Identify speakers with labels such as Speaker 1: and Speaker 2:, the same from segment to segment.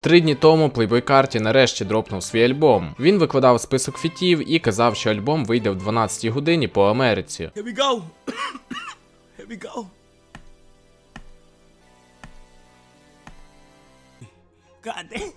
Speaker 1: Три дні тому Playboy Carti нарешті дропнув свій альбом. Він викладав список фітів і казав, що альбом вийде в 12 годині по Америці.
Speaker 2: Here we go. Here we go. God damn.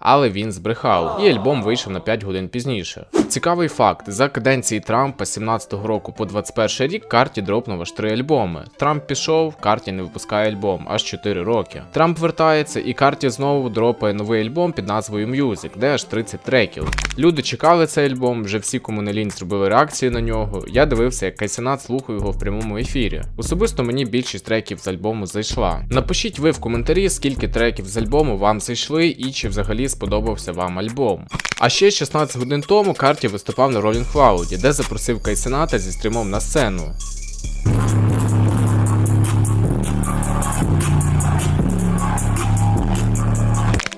Speaker 1: Але він збрехав, і альбом вийшов на 5 годин пізніше. Цікавий факт: за каденції Трампа з 17-го року по 21 рік Карті дропнув аж три альбоми. Трамп пішов, Карті не випускає альбом аж 4 роки. Трамп вертається, і Карті знову дропає новий альбом під назвою Music, де аж 30 треків. Люди чекали цей альбом, вже всі кому зробили реакції на нього. Я дивився, як Кайсенат слухав його в прямому ефірі. Особисто мені більшість треків з альбому зайшла. Напишіть ви в коментарі, скільки треків з альбому вам зайшли і чи взагалі сподобався вам альбом. А ще 16 годин тому Карті виступав на Rolling Cloud, де запросив Кайсената зі стрімом на сцену.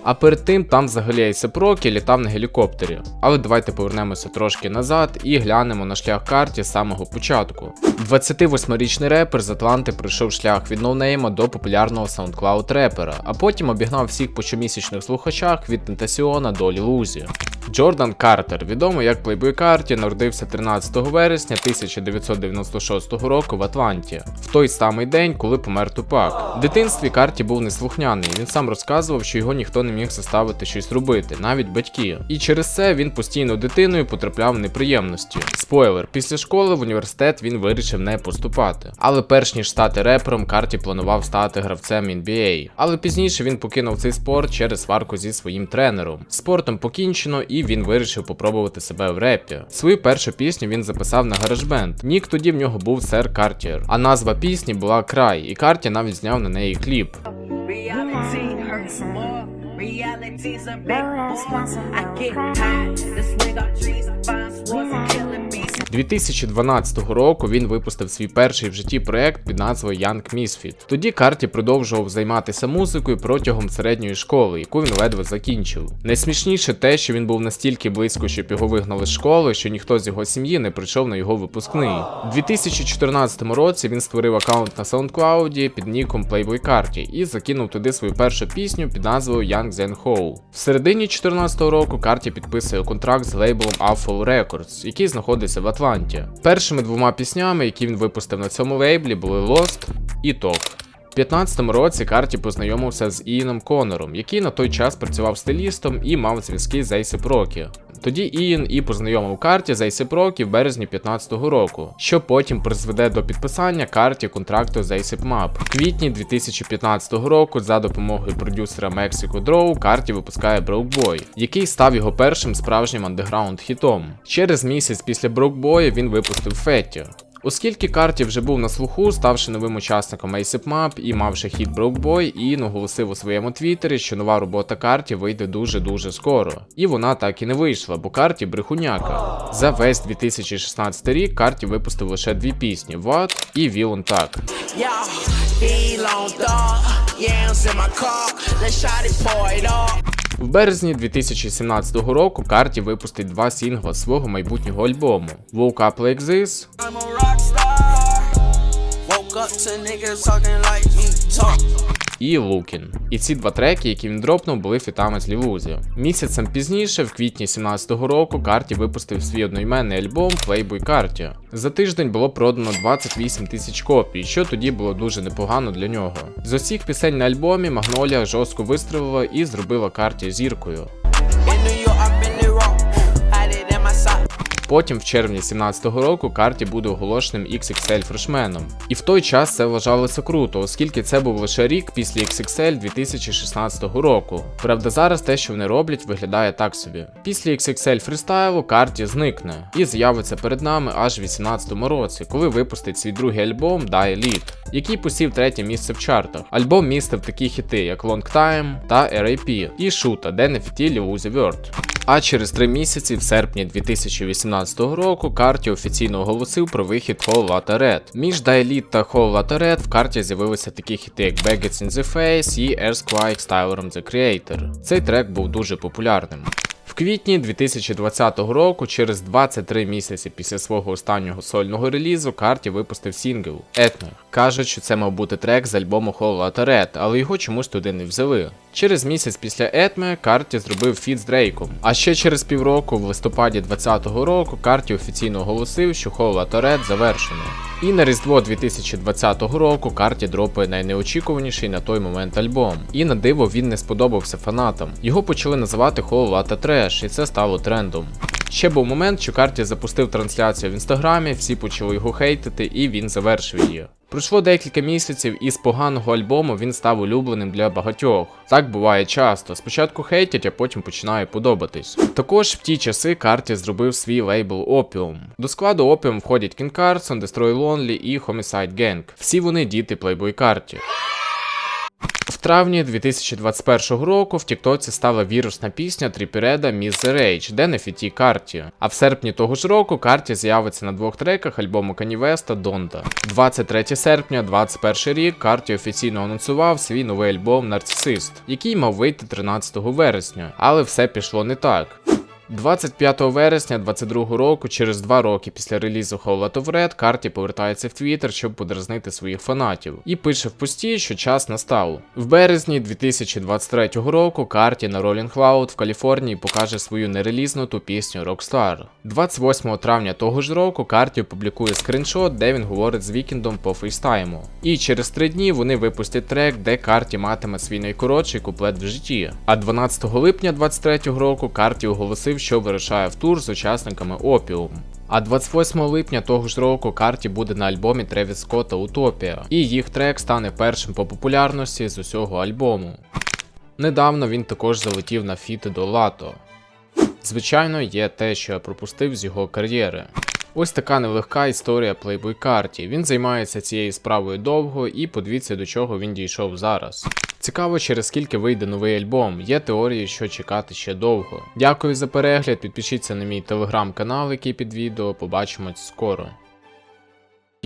Speaker 1: А перед тим там взагалі Айсеп Рокі літав на гелікоптері. Але давайте повернемося трошки назад і глянемо на шлях карті з самого початку. 28-річний репер з Атланти пройшов шлях від ноунейма до популярного SoundCloud репера, а потім обігнав всіх по щомісячних слухачах від Тентасіона до Лілузі. Джордан Картер, відомий як Playboy Карті, народився 13 вересня 1996 року в Атланті, в той самий день, коли помер Тупак. В дитинстві Карті був неслухняний. Він сам розказував, що його ніхто не міг заставити щось робити, навіть батьки. І через це він постійно дитиною потрапляв в неприємності. Спойлер, після школи в університет він вирішив не поступати. Але перш ніж стати репером, Карті планував стати гравцем NBA. Але пізніше він покинув цей спорт через сварку зі своїм тренером. Спортом покінчено, і він вирішив попробувати себе в репі. Свою першу пісню він записав на гаражбенд. Нік тоді в нього був сер Картір. А назва пісні була Край, і Карті навіть зняв на неї кліп.
Speaker 3: Reality hurts. Reality's a big no boy. I get high. This nigga trees, fine swords, killing me.
Speaker 1: 2012 року він випустив свій перший в житті проект під назвою Young Misfit. Тоді Карті продовжував займатися музикою протягом середньої школи, яку він ледве закінчив. Найсмішніше те, що він був настільки близько, щоб його вигнали з школи, що ніхто з його сім'ї не прийшов на його випускний. У 2014 році він створив аккаунт на SoundCloud під ніком Playboy Carti і закинув туди свою першу пісню під назвою Young Zen Ho. В середині 2014 року Карті підписує контракт з лейблом Awful Records, який знаходиться в Атланті. Першими двома піснями, які він випустив на цьому лейблі, були Lost і Talk. У 15-му році Карті познайомився з Іном Конором, який на той час працював стилістом і мав зв'язки з зЕйсіп Рокі. Тоді Іін і познайомив Карті зЕйсіп і в березні 15-го року, що потім призведе до підписання Карті контракту з Acep Map. В квітні 2015 року за допомогою продюсера Mexico Draw Карті випускає Boy, який став його першим справжнім андеграунд хітом. Через місяць після Broke він випустив Фетті. Оскільки Карті вже був на слуху, ставши новим учасником ASAP Map і мавши хіт Broke і наголосив у своєму твіттері, що нова робота Карті вийде дуже-дуже скоро. І вона так і не вийшла, бо Карті брехуняка. За весь 2016 рік Карті випустив лише дві пісні What і Will on Так.
Speaker 4: Yeah,
Speaker 1: В березні 2017 року Карті випустить два сінгла свого майбутнього альбому Woke Up Like This
Speaker 4: I'm a rock star. Woke up to niggas talking like me talk.
Speaker 1: І Lookin. І ці два треки, які він дропнув, були фітами з Лівузі. Місяцем пізніше, в квітні 17-го року, Карті випустив свій одноіменний альбом Playboy Carti. За тиждень було продано 28 тисяч копій, що тоді було дуже непогано для нього. З усіх пісень на альбомі Магнолія жорстко вистрілила і зробила Карті зіркою. Потім, в червні 17-го року, Карті буде оголошеним XXL фрешменом. І в той час це вважалося круто, оскільки це був лише рік після XXL 2016 року. Правда, зараз те, що вони роблять, виглядає так собі. Після XXL фрістайлу Карті зникне і з'явиться перед нами аж в 18-му році, коли випустить свій другий альбом Die Elite, який посів третє місце в чартах. Альбом містив такі хіти, як Long Time та R.I.P. і Шута, де не фітілі Uzi Word. А через три місяці, в серпні 2018 року, Карті офіційно оголосив про вихід Whole Lotta Red. Між Daily та Whole Lotta Red в карті з'явилися такі хіти, як Baggots in the Face і Earthquake з Tylerом The Creator. Цей трек був дуже популярним. В квітні 2020 року, через 23 місяці після свого останнього сольного релізу, Карті випустив сінгл Етме. Кажуть, що це мав бути трек з альбому Whole Lotta Red, але його чомусь туди не взяли. Через місяць після Етме Карті зробив фіт з Дрейком. А ще через півроку, в листопаді 2020 року, Карті офіційно оголосив, що Whole Lotta Red завершено. І на Різдво 2020 року Карті дропає найнеочікуваніший на той момент альбом. І на диво він не сподобався фанатам. Його почали називати Холовата Треш, і це стало трендом. Ще був момент, що Карті запустив трансляцію в інстаграмі, всі почали його хейтити, і він завершив її. Пройшло декілька місяців, і з поганого альбому він став улюбленим для багатьох. Так буває часто. Спочатку хейтять, а потім починає подобатись. Також в ті часи Карті зробив свій лейбл Opium. До складу Opium входять King Carson, Destroy Lonely і Homicide Gang. Всі вони діти Playboy Карті. В травні 2021 року в Тіктоці стала вірусна пісня Тріпіреда the Rage, де не фіті Карті. А в серпні того ж року Карті з'явиться на двох треках альбому Канівеста Донда. Донта. 23 серпня 2021 рік Карті офіційно анонсував свій новий альбом Нарцисист, який мав вийти 13 вересня, але все пішло не так. 25 вересня 22 року, через два роки після релізу Whole of Red, Карті повертається в Твіттер, щоб подразнити своїх фанатів, і пише в пості, що час настав. В березні 2023 року Карті на Rolling Cloud в Каліфорнії покаже свою нерелізнуту пісню Rockstar. 28 травня того ж року Карті опублікує скріншот, де він говорить з Вікендом по фейстайму. І через три дні вони випустять трек, де Карті матиме свій найкоротший куплет в житті. А 12 липня 23 року Карті оголосив, що вирушає в тур з учасниками Opium. А 28 липня того ж року Карті буде на альбомі Тревіс Скотта Утопія, і їх трек стане першим по популярності з усього альбому. Недавно він також залетів на фіти до Лато. Звичайно, є те, що я пропустив з його кар'єри. Ось така нелегка історія Playboy Карті. Він займається цією справою довго і подивіться до чого він дійшов зараз. Цікаво, через скільки вийде новий альбом. Є теорії, що чекати ще довго. Дякую за перегляд, підпишіться на мій телеграм-канал, який під відео. Побачимось скоро.